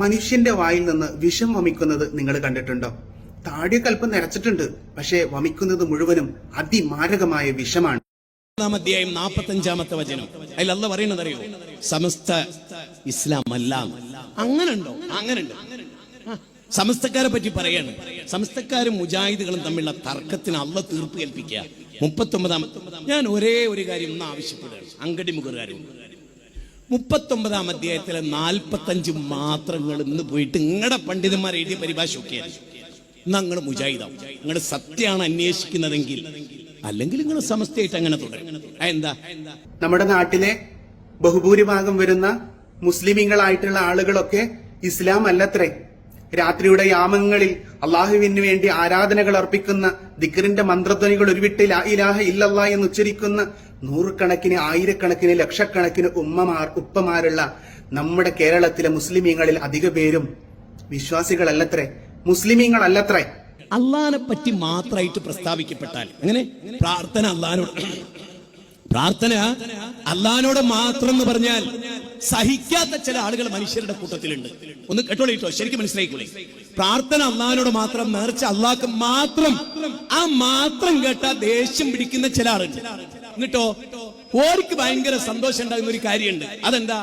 മനുഷ്യന്റെ വായിൽ നിന്ന് വിഷം വമിക്കുന്നത് നിങ്ങൾ കണ്ടിട്ടുണ്ടോ? താടിയൊക്കെ അല്പം നിറച്ചിട്ടുണ്ട്. പക്ഷേ വമിക്കുന്നത് മുഴുവനും അതിമാരകമായ വിഷമാണ്. ഒന്നാം അധ്യായം നാൽപ്പത്തഞ്ചാമത്തെ വചനം. അതിൽ അല്ല പറയുന്നത് അറിയോ? സമസ്ത ഇസ്ലാം അല്ല. അങ്ങനെ ഉണ്ടോ സമസ്തക്കാരെ പറ്റി പറയാണ്. സമസ്തക്കാരും മുജാഹിദുകളും തമ്മിലുള്ള തർക്കത്തിന് അല്ല തീർപ്പ് കൽപ്പിക്കുക. മുപ്പത്തൊമ്പതാം ഞാൻ ഒരേ ഒരു കാര്യം ഇന്ന് ആവശ്യപ്പെടുകയാണ്. അങ്കടി മുഖറുകാരും മുപ്പത്തൊമ്പതാം അധ്യായത്തിലെ നാൽപ്പത്തഞ്ച് മാത്രങ്ങൾ ഇന്ന് പോയിട്ട് നിങ്ങളുടെ പണ്ഡിതന്മാർ എഴുതിയ പരിഭാഷ ഒക്കെ നിങ്ങൾ മുജാഹിദാവും. നിങ്ങൾ സത്യമാണ് അന്വേഷിക്കുന്നതെങ്കിൽ അല്ലെങ്കിൽ നിങ്ങൾ സമസ്തയായിട്ട് അങ്ങനെ തുടരും. എന്താ നമ്മുടെ നാട്ടിലെ ബഹുഭൂരിഭാഗം വരുന്ന മുസ്ലിമീങ്ങളായിട്ടുള്ള ആളുകളൊക്കെ ഇസ്ലാം അല്ലത്രേ. രാത്രിയുടെ യാമങ്ങളിൽ അള്ളാഹുവിന് വേണ്ടി ആരാധനകൾ അർപ്പിക്കുന്ന ദിക്കറിന്റെ മന്ത്രധ്വനികൾ ഉരുവിട്ട് ലാ ഇലാഹ ഇല്ലല്ല എന്ന് ഉച്ചരിക്കുന്ന നൂറുകണക്കിന് ആയിരക്കണക്കിന് ലക്ഷക്കണക്കിന് ഉമ്മമാർ ഉപ്പമാരുള്ള നമ്മുടെ കേരളത്തിലെ മുസ്ലിമീങ്ങളിൽ അധിക പേരും വിശ്വാസികളല്ലത്രേ. മുസ്ലിമീങ്ങളല്ലത്രേ. അള്ളഹാനെ പറ്റി മാത്രമായിട്ട് പ്രസ്താവിക്കപ്പെട്ടാൽ അങ്ങനെ പ്രാർത്ഥന അള്ളഹാനോട് പ്രാർത്ഥന അള്ളഹാനോട് മാത്രം എന്ന് പറഞ്ഞാൽ സഹിക്കാത്ത ചില ആളുകൾ മനുഷ്യരുടെ കൂട്ടത്തിലുണ്ട്. ഒന്ന് കേട്ടോളിട്ടോ? ശരിക്കും മനസ്സിലായിക്കോളി പ്രാർത്ഥന അള്ളഹാനോട് മാത്രം നേർച്ച അള്ളാഹ്ക്ക് മാത്രം ആ മാത്രം കേട്ട ദേഷ്യം പിടിക്കുന്ന ചില ആളുണ്ട് എന്നിട്ടോ? ഓർക്ക് ഭയങ്കര സന്തോഷം ഉണ്ടാകുന്ന ഒരു കാര്യമുണ്ട്. അതെന്താ.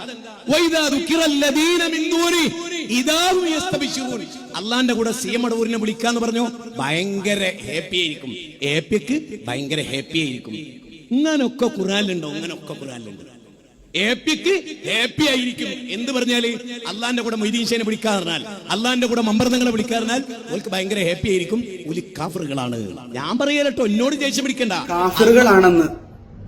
അള്ളാന്റെ കൂടെ സി എം അടവൂരിനെ വിളിക്കാന്ന് പറഞ്ഞു? ഭയങ്കര ഹാപ്പി ആയിരിക്കും. ഭയങ്കര ഹാപ്പി ആയിരിക്കും. ഇങ്ങനൊക്കെ ഖുറാനിലുണ്ടോ ഇങ്ങനൊക്കെ ഖുറാനിലുണ്ട് ഏപ്പിക്ക് ഹാപ്പി ആയിരിക്കും. എന്ത് പറഞ്ഞാൽ? അള്ളാന്റെ കൂടെ മൊയ്തീൻ ഷേനെ വിളിക്കാറിഞ്ഞാൽ അള്ളാന്റെ കൂടെ മമ്പർന്നങ്ങളെ വിളിക്കാറിനാൽ ഓൾക്ക് ഭയങ്കര ഹാപ്പി ആയിരിക്കും. ഒരു കാഫറുകളാണ്. ഞാൻ പറയലട്ടോ എന്നോട് ദേഷ്യം പിടിക്കണ്ട. കാഫറുകളാണെന്ന്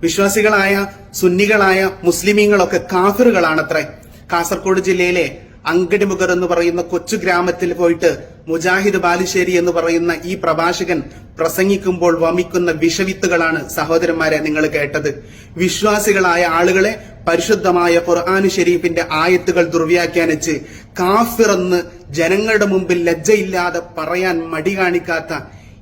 വിശ്വാസികളായ സുന്നികളായ മുസ്ലിമീങ്ങളൊക്കെ കാഫിറുകളാണത്രേ. കാസർഗോഡ് ജില്ലയിലെ അങ്കടിമുഖർ എന്ന് പറയുന്ന കൊച്ചു ഗ്രാമത്തിൽ പോയിട്ട് മുജാഹിദ് ബാലുശ്ശേരി എന്ന് പറയുന്ന ഈ പ്രഭാഷകൻ പ്രസംഗിക്കുമ്പോൾ വമിക്കുന്ന വിഷവിത്തുകളാണ് സഹോദരന്മാരെ നിങ്ങൾ കേട്ടത്. വിശ്വാസികളായ ആളുകളെ പരിശുദ്ധമായ ഖുർആൻ ഷെരീഫിന്റെ ആയത്തുകൾ ദുർവ്യാഖ്യാനിച്ച് കാഫിർ എന്ന് ജനങ്ങളുടെ മുമ്പിൽ ലജ്ജയില്ലാതെ പറയാൻ മടി കാണിക്കാത്ത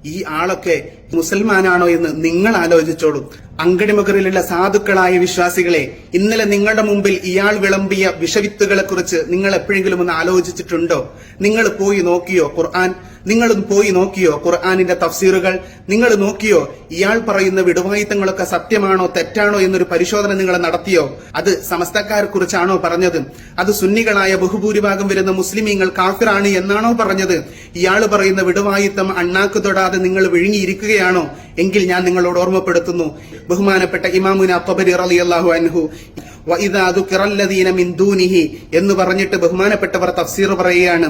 ഈ ആളൊക്കെ മുസൽമാനാണോ എന്ന് നിങ്ങൾ ആലോചിച്ചോളൂ. അങ്കടിമുഖറിലുള്ള സാധുക്കളായ വിശ്വാസികളെ ഇന്നലെ നിങ്ങളുടെ മുമ്പിൽ ഇയാൾ വിളമ്പിയ വിഷവിത്തുകളെ കുറിച്ച് നിങ്ങൾ എപ്പോഴെങ്കിലും ഒന്ന് ആലോചിച്ചിട്ടുണ്ടോ? നിങ്ങൾ പോയി നോക്കിയോ ഖുർആൻ? നിങ്ങൾ പോയി നോക്കിയോ ഖുർആാനിന്റെ തഫ്സീറുകൾ? നിങ്ങൾ നോക്കിയോ ഇയാൾ പറയുന്ന വിടുവായുത്തങ്ങളൊക്കെ സത്യമാണോ തെറ്റാണോ എന്നൊരു പരിശോധന നിങ്ങൾ നടത്തിയോ? അത് സമസ്തക്കാരെ കുറിച്ചാണോ പറഞ്ഞത്? അത് സുന്നികളായ ബഹുഭൂരിഭാഗം വരുന്ന മുസ്ലിമീങ്ങൾ കാഫിറാണ് എന്നാണോ പറഞ്ഞത്? ഇയാൾ പറയുന്ന വിടുവായുത്തം അണ്ണാക്ക് തൊടാതെ നിങ്ങൾ വിഴുങ്ങിയിരിക്കുകയാണോ എങ്കിൽ ഞാൻ നിങ്ങളോട് ഓർമ്മപ്പെടുത്തുന്നു. ബഹുമാനപ്പെട്ട ഇമാമുന അത്തബരി റളിയല്ലാഹു അൻഹു വഇദാ ദുക്കിറല്ലദീന മിൻ ദൂനിഹി എന്ന് പറഞ്ഞിട്ട് ബഹുമാനപ്പെട്ടവർ തഫ്സീർ പറയുകയാണ്.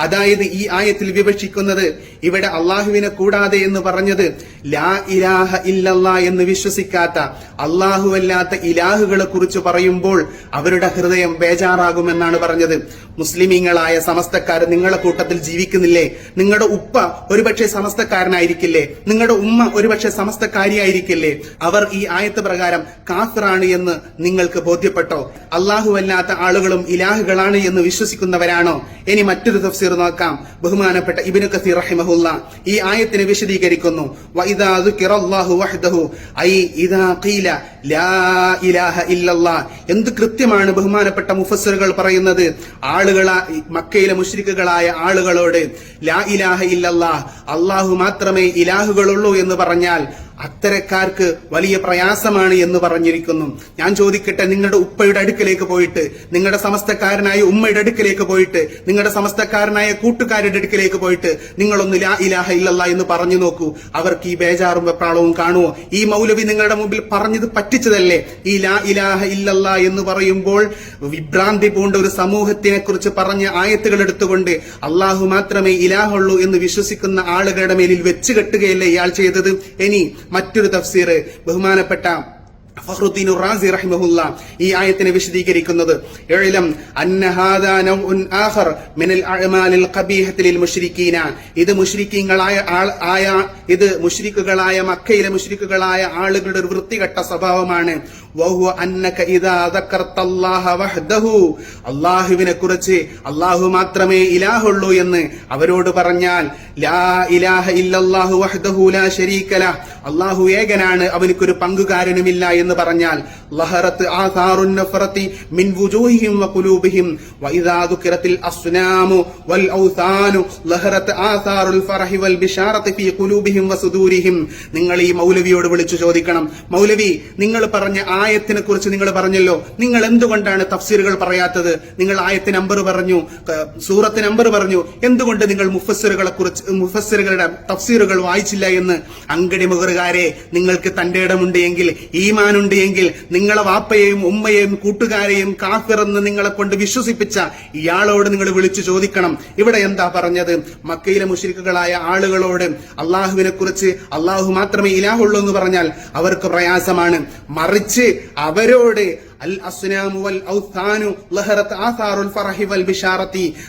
അതായത് ഈ ആയത്തിൽ വിവക്ഷിക്കുന്നത് ഇവിടെ അള്ളാഹുവിനെ കൂടാതെ എന്ന് പറഞ്ഞത് ലാ ഇലാഹ ഇല്ലല്ലാ എന്ന് വിശ്വസിക്കാത്ത അള്ളാഹുവല്ലാത്ത ഇലാഹുകളെ കുറിച്ച് പറയുമ്പോൾ അവരുടെ ഹൃദയം ബേജാറാകുമെന്നാണ് പറഞ്ഞത്. മുസ്ലിമീങ്ങളായ സമസ്തക്കാർ നിങ്ങളെ കൂട്ടത്തിൽ ജീവിക്കുന്നില്ലേ? നിങ്ങളുടെ ഉപ്പ ഒരുപക്ഷെ സമസ്തക്കാരനായിരിക്കില്ലേ? നിങ്ങളുടെ ഉമ്മ ഒരുപക്ഷെ സമസ്തക്കാരിയായിരിക്കില്ലേ? അവർ ഈ ആയത്ത് പ്രകാരം കാഫിറാണ് എന്ന് നിങ്ങൾക്ക് ബോധ്യപ്പെട്ടോ? അല്ലാത്ത ആളുകളും ഇലാഹുകളാണ് എന്ന് വിശ്വസിക്കുന്നവരാണോ? ഇനി മറ്റൊരു തഫ്സീർ നോക്കാം. ബഹുമാനപ്പെട്ട ഇബിനു കസീർ റഹിമഹുല്ല ഈ ആയത്തിനെ വിശദീകരിക്കുന്നു. വഇദാ ദുക്കിറല്ലാഹു വഹ്ദഹു. ഐ ഇദാ ഖീല ലാ ഇലാഹ ഇല്ലല്ലാഹ്. എന്ത് കൃത്യമാണ് ബഹുമാനപ്പെട്ട മുഫസ്സറുകൾ പറയുന്നത്? ആളുകള മക്കയിലെ മുശ്രിക്കുകളായ ആളുകളോട് ലാ ഇലാഹ ഇല്ലല്ലാഹ്. അള്ളാഹു മാത്രമേ ഇലാഹുകളുള്ളൂ എന്ന് പറഞ്ഞാൽ അത്തരക്കാർക്ക് വലിയ പ്രയാസമാണ് എന്ന് പറഞ്ഞിരിക്കുന്നു. ഞാൻ ചോദിക്കട്ടെ നിങ്ങളുടെ ഉപ്പയുടെ അടുക്കലേക്ക് പോയിട്ട് നിങ്ങളുടെ സമസ്തക്കാരനായ ഉമ്മയുടെ അടുക്കലേക്ക് പോയിട്ട് നിങ്ങളുടെ സമസ്തക്കാരനായ കൂട്ടുകാരുടെ അടുക്കലേക്ക് പോയിട്ട് നിങ്ങളൊന്ന് ലാ ഇലാഹ ഇല്ലല്ല എന്ന് പറഞ്ഞു നോക്കൂ. അവർക്ക് ഈ ബേജാറും വെപ്രാളവും കാണുമോ ഈ മൗലവി നിങ്ങളുടെ മുമ്പിൽ പറഞ്ഞത് പറ്റിച്ചതല്ലേ? ഈ ലാ ഇലാഹ ഇല്ലല്ല എന്ന് പറയുമ്പോൾ വിഭ്രാന്തി പൂണ്ട ഒരു സമൂഹത്തിനെ കുറിച്ച് പറഞ്ഞ ആയത്തുകൾ എടുത്തുകൊണ്ട് അള്ളാഹു മാത്രമേ ഇലാഹുള്ളൂ എന്ന് വിശ്വസിക്കുന്ന ആളുകളുടെ മേലിൽ വെച്ച് കെട്ടുകയല്ലേ ഇയാൾ ചെയ്തത്? ഇനി മറ്റൊരു തഫ്സീർ ബഹുമാനപ്പെട്ട ഫഹ്റുദ്ദീൻ റാസി റഹിമഹുല്ല ഈ ആയത്തിനെ വിശദീകരിക്കുന്നത്. ഇഅ്ലം അന്ന ഹാദാ നൗഉൻ ആഖർ മിനൽ അഅമാലിൽ ഖബീഹത്തി ലിൽ മുശ്രിക്കീന ഇത് മുശ്രിക്കീങ്ങളായ ആയ ഇത് മുശ്രിക്കുകളായ മക്കയിലെ മുശ്രിക്കുകളായ ആളുകളുടെ ഒരു വൃത്തികെട്ട സ്വഭാവമാണ്. അല്ലാഹുവിനെ കുറിച്ച് അള്ളാഹു മാത്രമേ ഇലാഹുള്ളൂ എന്ന് അവരോട് പറഞ്ഞാൽ ലാ ഇലാഹ ഇല്ലല്ലാഹു വഹ്ദഹു ലാ ശരീക ലഹ്. അല്ലാഹു ഏകനാണ് അവനിക്കൊരു പങ്കുകാരനുമില്ല എന്ന് പറഞ്ഞാൽ ലഹറത്ത് ആഥാറുൻ നഫറത്തി മിൻ വുജൂഹിഹിം വഖുലൂബിഹിം വഇദാ ദുകിറത്തിൽ അസ്നാമു വൽ ഔസാനു. ലഹറത്ത് ആസാറുൽ ഫറഹി വൽ ബിശാറത്തി ഫീ ഖുലൂബിഹിം വസുദൂരിഹിം നിങ്ങൾ ഈ മൗലവിയോട് വിളിച്ചു ചോദിക്കണം. മൗലവി നിങ്ങൾ പറഞ്ഞ ആയത്തിനെ കുറിച്ച് നിങ്ങൾ പറഞ്ഞല്ലോ. നിങ്ങൾ എന്തുകൊണ്ടാണ് തഫ്സീറുകൾ പറയാത്തത്? നിങ്ങൾ ആയത്ത് നമ്പർ പറഞ്ഞു സൂറത്ത് നമ്പർ പറഞ്ഞു. എന്തുകൊണ്ട് നിങ്ങൾ മുഫസ്സിറുകളെ കുറിച്ച് മുഫസ്സിറുകളുടെ തഫ്സീറുകൾ വായിച്ചില്ല എന്ന്? അങ്കടി മുഖറുകാരെ നിങ്ങൾക്ക് തന്റെ ഇടമുണ്ട് എങ്കിൽ ഈമാനുണ്ട് എങ്കിൽ നിങ്ങളെ വാപ്പയെയും ഉമ്മയെയും കൂട്ടുകാരെയും കാഫിറെന്ന് നിങ്ങളെ കൊണ്ട് വിശ്വസിപ്പിച്ച ഇയാളോട് നിങ്ങൾ വിളിച്ചു ചോദിക്കണം. ഇവിടെ എന്താ പറഞ്ഞത്? മക്കയിലെ മുഷിരിക്കുകളായ ആളുകളോട് അള്ളാഹുവിനെ കുറിച്ച് അള്ളാഹു മാത്രമേ ഇലാഹുള്ളൂ എന്ന് പറഞ്ഞാൽ അവർക്ക് പ്രയാസമാണ്. മറിച്ച് അവരോട്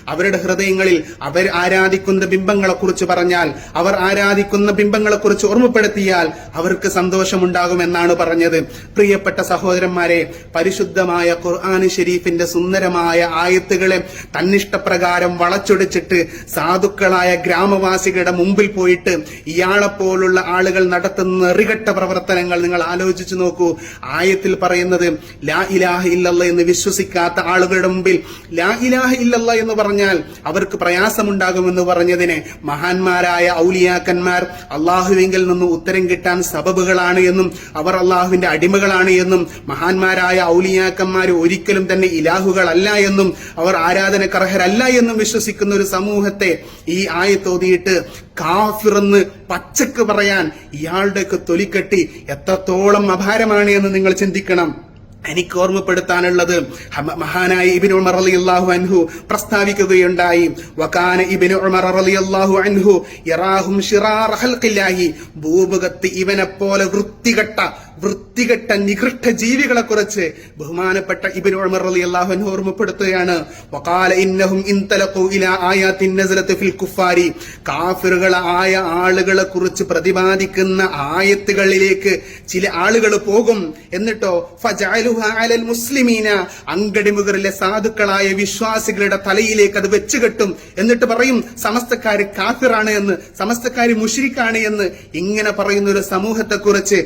അവരുടെ ഹൃദയങ്ങളിൽ അവർ ആരാധിക്കുന്ന ബിംബങ്ങളെ കുറിച്ച് പറഞ്ഞാൽ അവർ ആരാധിക്കുന്ന ബിംബങ്ങളെ കുറിച്ച് ഓർമ്മപ്പെടുത്തിയാൽ അവർക്ക് സന്തോഷമുണ്ടാകുമെന്നാണ് പറഞ്ഞത്. പ്രിയപ്പെട്ട സഹോദരന്മാരെ പരിശുദ്ധമായ ഖുർആൻ ഷെരീഫിന്റെ സുന്ദരമായ ആയത്തുകളെ തന്നിഷ്ടപ്രകാരം വളച്ചൊടിച്ചിട്ട് സാധുക്കളായ ഗ്രാമവാസികളുടെ മുമ്പിൽ പോയിട്ട് ഇയാളെ പോലുള്ള ആളുകൾ നടത്തുന്ന നെറികെട്ട പ്രവർത്തനങ്ങൾ നിങ്ങൾ ആലോചിച്ചു നോക്കൂ. ആയത്തിൽ പറയുന്നത് ലാ ഇലാഹ ഇല്ലല്ല എന്ന് വിശ്വസിക്കാത്ത ആളുകളുടെ മുമ്പിൽ ലാ ഇലാഹ ഇല്ലല്ല എന്ന് പറഞ്ഞാൽ അവർക്ക് പ്രയാസമുണ്ടാകുമെന്ന് പറഞ്ഞതിന് മഹാന്മാരായ ഔലിയാക്കന്മാർ അള്ളാഹുവിങ്കിൽ നിന്ന് ഉത്തരം കിട്ടാൻ സബബുകളാണ് എന്നും അവർ അള്ളാഹുവിന്റെ അടിമകളാണ് എന്നും മഹാന്മാരായ ഔലിയാക്കന്മാർ ഒരിക്കലും തന്നെ ഇലാഹുകളല്ല എന്നും അവർ ആരാധനക്കർഹരല്ല എന്നും വിശ്വസിക്കുന്ന ഒരു സമൂഹത്തെ ഈ ആയത്തോതിയിട്ട് കാഫിറെന്ന് പച്ചക്ക് പറയാൻ ഇയാളുടെയൊക്കെ തൊലിക്കെട്ടി എത്രത്തോളം അപാരമാണ് എന്ന് നിങ്ങൾ ചിന്തിക്കണം. എനിക്ക് ഓർമ്മപ്പെടുത്താനുള്ളത് മഹാനായ ഇബിൻ ഉമർ അലി അള്ളാഹു അൻഹു പ്രസ്താവിക്കുകയുണ്ടായി. വകാന ഇബിൻ ഉമർ അലി അള്ളാഹു അൻഹു ഇറാഹും ഇവനെ പോലെ വൃത്തികെട്ട വൃത്തികെട്ട നികൃഷ്ട ജീവികളെ കുറിച്ച് ബഹുമാനപ്പെട്ട ഇബിൻ ഉമർ അലി അൻഹു ഓർമ്മപ്പെടുത്തുകയാണ്. കാഫിറുകളായ ആളുകളെ കുറിച്ച് പ്രതിപാദിക്കുന്ന ആയത്തുകളിലേക്ക് ചില ആളുകൾ പോകും. എന്നിട്ടോ മുസ്ലിമീന അങ്കടിമുകളിലെ സാധുക്കളായ വിശ്വാസികളുടെ തലയിലേക്ക് അത് വെച്ചുകെട്ടും. എന്നിട്ട് പറയും സമസ്തക്കാര് കാഫിറാണ് എന്ന് സമസ്തക്കാര് മുഷിരിക്കാണ് എന്ന്. ഇങ്ങനെ പറയുന്ന ഒരു സമൂഹത്തെ കുറിച്ച്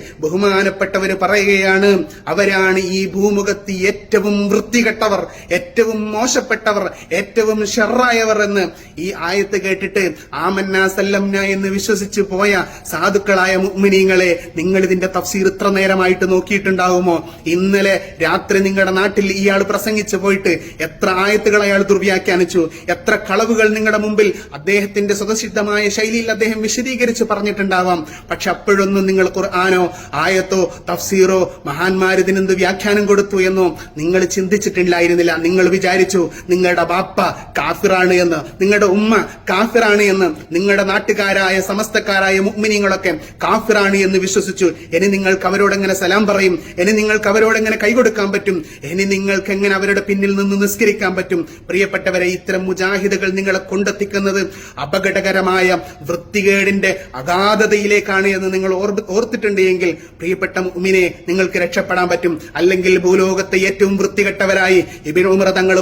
ബഹുമാനപ്പെട്ടവര് പറയുകയാണ് അവരാണ് ഈ ഭൂമുഖത്ത് ഏറ്റവും വൃത്തികെട്ടവർ ഏറ്റവും മോശപ്പെട്ടവർ ഏറ്റവും ഷെറായവർ എന്ന് ഈ ആയത്ത് കേട്ടിട്ട് ആമന്ന സല്ലംന എന്ന് വിശ്വസിച്ച് പോയ സാധുക്കളായ മുഗ്മിനീങ്ങളെ നിങ്ങൾ ഇതിന്റെ തഫ്സീർ ഇത്ര നേരമായിട്ട് നോക്കിയിട്ടുണ്ടാവുമോ? ഇന്നലെ രാത്രി നിങ്ങളുടെ നാട്ടിൽ ഇയാൾ പ്രസംഗിച്ചു പോയിട്ട് എത്ര ആയത്തുകൾ അയാൾ ദുർവ്യാഖ്യാനിച്ചു എത്ര കളവുകൾ നിങ്ങളുടെ മുമ്പിൽ അദ്ദേഹത്തിന്റെ സ്വതസിദ്ധമായ ശൈലിയിൽ അദ്ദേഹം വിശദീകരിച്ച് പറഞ്ഞിട്ടുണ്ടാവാം. പക്ഷെ അപ്പോഴൊന്നും നിങ്ങൾ ഖുർആാനോ ആയത്തോ തഫ്സീറോ മഹാന്മാർ ഇതിനെന്ത് വ്യാഖ്യാനം കൊടുത്തു എന്നോ നിങ്ങൾ ചിന്തിച്ചിട്ടില്ലായിരുന്നില്ല. നിങ്ങൾ വിചാരിച്ചു നിങ്ങളുടെ ബാപ്പ കാഫിറാണ് എന്ന് നിങ്ങളുടെ ഉമ്മ കാഫിറാണ് എന്ന് നിങ്ങളുടെ നാട്ടുകാരായ സമസ്തക്കാരായ മുഗ്മിനിങ്ങളൊക്കെ കാഫിറാണ് എന്ന് വിശ്വസിച്ചു. ഇനി നിങ്ങൾക്ക് അവരോട് എങ്ങനെ സലാം പറയും? ഇനി നിങ്ങൾക്ക് അവരോട് എങ്ങനെ കൈകൊടുക്കാൻ പറ്റും? ഇനി നിങ്ങൾക്ക് എങ്ങനെ അവരുടെ പിന്നിൽ നിന്ന് നിസ്കരിക്കാൻ പറ്റും? പ്രിയപ്പെട്ടവരെ ഇത്തരം മുജാഹിദുകൾ നിങ്ങളെ കൊണ്ടെത്തിക്കുന്നത് അപകടകരമായ വൃത്തികേടിന്റെ അഗാധതയിലേക്കാണ് എന്ന് നിങ്ങൾ ഓർത്തിട്ടുണ്ട് എങ്കിൽ പ്രിയപ്പെട്ട മുഅ്മിനെ നിങ്ങൾക്ക് രക്ഷപ്പെടാൻ പറ്റും. അല്ലെങ്കിൽ ഭൂലോകത്തെ ഏറ്റവും വൃത്തികെട്ടവരായി ഇബിൻ ഉമർ തങ്ങൾ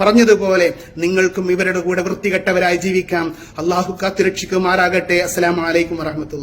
പറഞ്ഞതുപോലെ നിങ്ങൾക്കും ഇവരുടെ കൂടെ വൃത്തികെട്ടവരായി ജീവിക്കാം. അള്ളാഹു കാത്തുരക്ഷിക്കുമാരാകട്ടെ അസ്സലാമു അലൈക്കും വറഹ്മത്തുള്ളാഹി